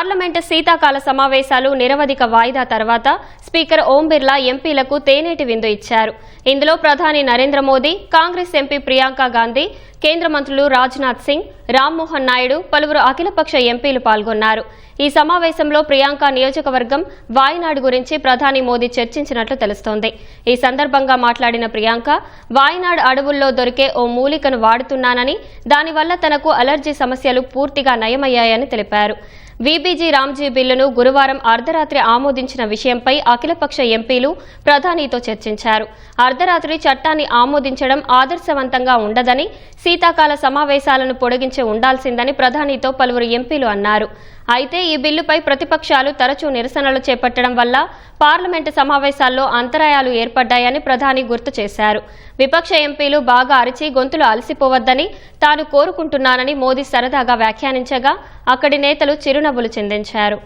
Parliament శీతాకాల సమావేశాలు నిరవధిక వాయిదా తర్వాత స్పీకర్ ఓం బిర్లా ఎంపీలకు తేనేటి విందు ఇచ్చారు. ఇందులో ప్రధాని నరేంద్ర మోదీ కాంగ్రెస్ ఎంపీ ప్రియాంక గాంధీ కేంద్ర మంత్రులు రాజ్నాథ్ సింగ్ రామ్మోహన్ నాయుడు పలువురు అఖిలపక్ష ఎంపీలు పాల్గొన్నారు. ఈ సమావేశంలో ప్రియాంక నియోజకవర్గం వాయనాడు గురించి ప్రధాని మోదీ చర్చించినట్లు తెలుస్తోంది. ఈ సందర్భంగా మాట్లాడిన ప్రియాంక వాయనాడు అడవుల్లో దొరికే ఓ మూలికను వాడుతున్నానని దానివల్ల తనకు అలర్జీ సమస్యలు పూర్తిగా నయమయ్యాయని తెలిపారు. వీబీజీ రామ్జీ బిల్లును గురువారం అర్ధరాత్రి ఆమోదించిన విషయంపై అఖిలపక్ష ఎంపీలు ప్రధానితో చర్చించారు. అర్ధరాత్రి చట్టాన్ని ఆమోదించడం ఆదర్శవంతంగా ఉండదని శీతాకాల సమావేశాలను పొడిగించి ఉండాల్సిందని ప్రధానితో పలువురు ఎంపీలు అన్నారు. అయితే ఈ బిల్లుపై ప్రతిపక్షాలు తరచూ నిరసనలు చేపట్టడం వల్ల పార్లమెంటు సమావేశాల్లో అంతరాయాలు ఏర్పడ్డాయని ప్రధాని గుర్తు చేశారు. విపక్ష ఎంపీలు బాగా అరిచి గొంతులు అలసిపోవద్దని తాను కోరుకుంటున్నానని మోదీ సరదాగా వ్యాఖ్యానించగా అక్కడి నేతలు చిరునవ్వులు చెందించారు.